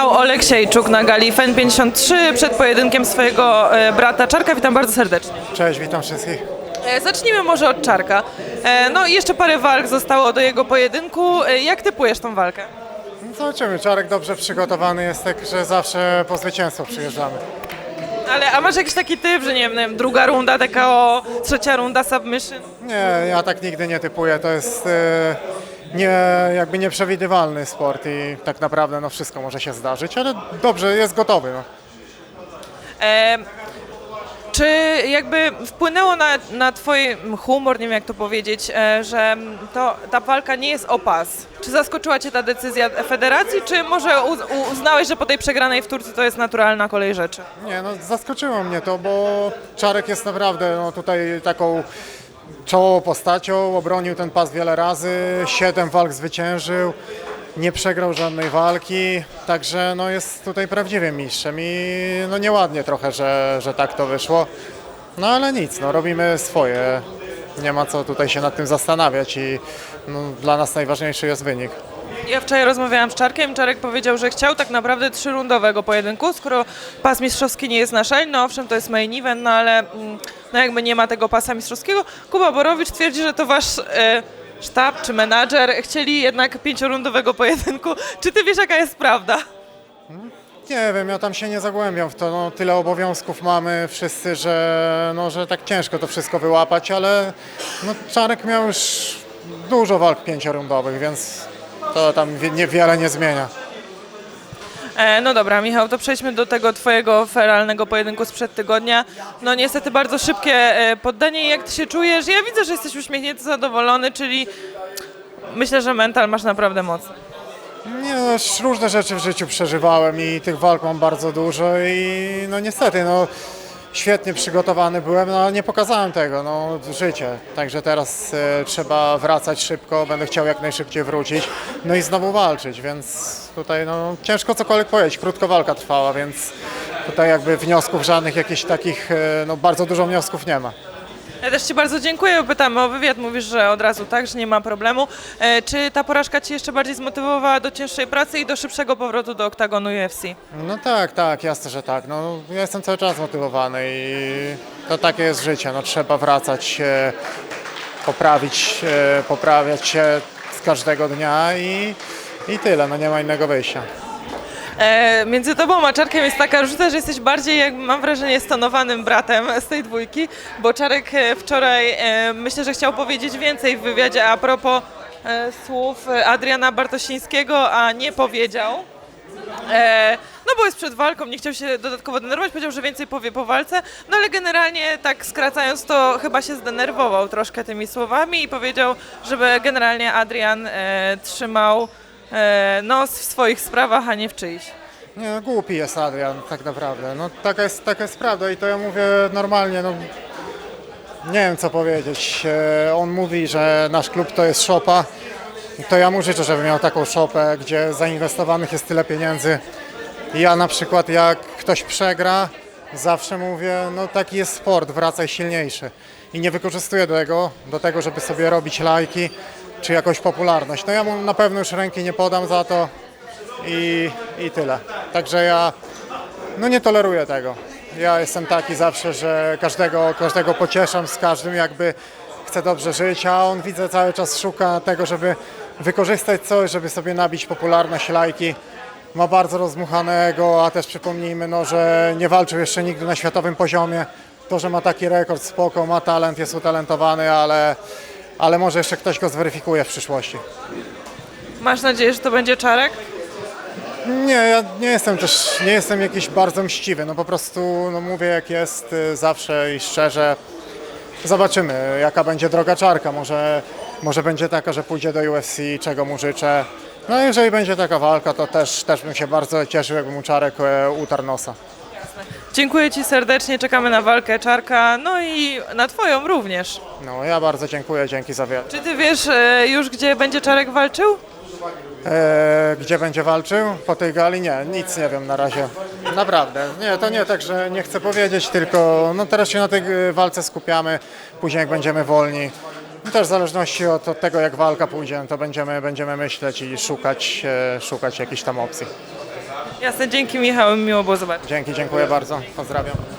Aleksiejczuk na gali FEN 53 przed pojedynkiem swojego e, brata Czarka. Witam bardzo serdecznie. Cześć, witam wszystkich. E, Zacznijmy może od Czarka. E, No i jeszcze parę walk zostało do jego pojedynku. Jak typujesz tą walkę? No zobaczymy, Czarek dobrze przygotowany jest, tak że zawsze po zwycięstwo przyjeżdżamy. Ale a masz jakiś taki typ, że nie wiem, druga runda TKO, trzecia runda submission? Nie, ja tak nigdy nie typuję, to jest e, nie, jakby nieprzewidywalny sport i tak naprawdę no, wszystko może się zdarzyć, ale dobrze, jest gotowy. No. E, czy jakby wpłynęło na, na twój humor, nie wiem jak to powiedzieć, e, że to, ta walka nie jest o pas? Czy zaskoczyła cię ta decyzja federacji, czy może uz, uznałeś, że po tej przegranej w Turcji to jest naturalna kolej rzeczy? Nie, no zaskoczyło mnie to, bo Czarek jest naprawdę no, tutaj taką czołową postacią, obronił ten pas wiele razy, siedem walk zwyciężył, nie przegrał żadnej walki, także no, jest tutaj prawdziwym mistrzem i no, nieładnie trochę, że, że tak to wyszło. No ale nic, no, robimy swoje, nie ma co tutaj się nad tym zastanawiać i no, dla nas najważniejszy jest wynik. Ja wczoraj rozmawiałam z Czarkiem, Czarek powiedział, że chciał tak naprawdę trzyrundowego pojedynku, skoro pas mistrzowski nie jest na no owszem, to jest main event, no ale mm, no jakby nie ma tego pasa mistrzowskiego. Kuba Borowicz twierdzi, że to wasz e, sztab czy menadżer chcieli jednak pięciorundowego pojedynku. Czy ty wiesz, jaka jest prawda? Nie wiem, ja tam się nie zagłębiam w to. No, tyle obowiązków mamy wszyscy, że, no, że tak ciężko to wszystko wyłapać, ale no, Czarek miał już dużo walk pięciorundowych, więc to tam wi- niewiele nie zmienia. E, no dobra, Michał, to przejdźmy do tego twojego feralnego pojedynku sprzed tygodnia. No niestety bardzo szybkie e, poddanie. Jak ty się czujesz? Ja widzę, że jesteś uśmiechnięty, zadowolony, czyli myślę, że mental masz naprawdę mocny. Nie, no, różne rzeczy w życiu przeżywałem i tych walk mam bardzo dużo i no niestety, no świetnie przygotowany byłem, no ale nie pokazałem tego, no życie. Także teraz e, trzeba wracać szybko, będę chciał jak najszybciej wrócić, no i znowu walczyć, więc tutaj no ciężko cokolwiek powiedzieć, krótko walka trwała, więc tutaj jakby wniosków żadnych jakichś takich, e, no bardzo dużo wniosków nie ma. Ja też Ci bardzo dziękuję. Pytamy o wywiad. Mówisz, że od razu tak, że nie ma problemu. E, czy ta porażka Ci jeszcze bardziej zmotywowała do cięższej pracy i do szybszego powrotu do oktagonu UFC? No tak, tak, jasne, że tak. No, ja jestem cały czas motywowany i to takie jest życie. No, trzeba wracać się, poprawić, e, poprawiać się z każdego dnia i, i tyle, no nie ma innego wyjścia. E, między Tobą a Czarkiem jest taka różnica, że jesteś bardziej, jak mam wrażenie, stonowanym bratem z tej dwójki, bo Czarek e, wczoraj e, myślę, że chciał powiedzieć więcej w wywiadzie a propos e, słów Adriana Bartosińskiego, a nie powiedział. E, no bo jest przed walką, nie chciał się dodatkowo denerwować, powiedział, że więcej powie po walce, no ale generalnie tak skracając to chyba się zdenerwował troszkę tymi słowami i powiedział, żeby generalnie Adrian e, trzymał e, nos w swoich sprawach, a nie w czyichś. Nie, no, głupi jest Adrian tak naprawdę. No, taka, jest, taka jest prawda i to ja mówię normalnie. No, nie wiem co powiedzieć. E, On mówi, że nasz klub to jest szopa. To ja mu życzę, żeby miał taką szopę, gdzie zainwestowanych jest tyle pieniędzy. Ja na przykład jak ktoś przegra, zawsze mówię, no taki jest sport, wracaj silniejszy. I nie wykorzystuję do tego, do tego, żeby sobie robić lajki czy jakąś popularność. No ja mu na pewno już ręki nie podam za to i, i tyle. Także ja no nie toleruję tego. Ja jestem taki zawsze, że każdego, każdego pocieszam z każdym, jakby chce dobrze żyć, a on widzę cały czas szuka tego, żeby wykorzystać coś, żeby sobie nabić popularność, lajki. Ma bardzo rozmuchanego, a też przypomnijmy, no, że nie walczył jeszcze nigdy na światowym poziomie. To, że ma taki rekord, spoko, ma talent, jest utalentowany, ale, ale może jeszcze ktoś go zweryfikuje w przyszłości. Masz nadzieję, że to będzie Czarek? Nie, ja nie jestem też, nie jestem jakiś bardzo mściwy, no po prostu no mówię jak jest y, zawsze i szczerze. Zobaczymy jaka będzie droga czarka, może, może będzie taka, że pójdzie do UFC, czego mu życzę. No jeżeli będzie taka walka, to też, też bym się bardzo cieszył, jakby mu czarek e, utarł nosa. Dziękuję Ci serdecznie, czekamy na walkę Czarka, no i na Twoją również. No ja bardzo dziękuję, dzięki za wiele. Czy Ty wiesz e, już, gdzie będzie Czarek walczył? E, gdzie będzie walczył? Po tej gali? Nie, nic nie wiem na razie. Naprawdę. Nie, to nie tak, że nie chcę powiedzieć, tylko no teraz się na tej e, walce skupiamy, później jak będziemy wolni. Też w zależności od, tego, jak walka pójdzie, to będziemy, będziemy myśleć i szukać, e, szukać jakichś tam opcji. Jasne, dzięki Michał, miło było zobaczyć. Dzięki, dziękuję bardzo. Pozdrawiam.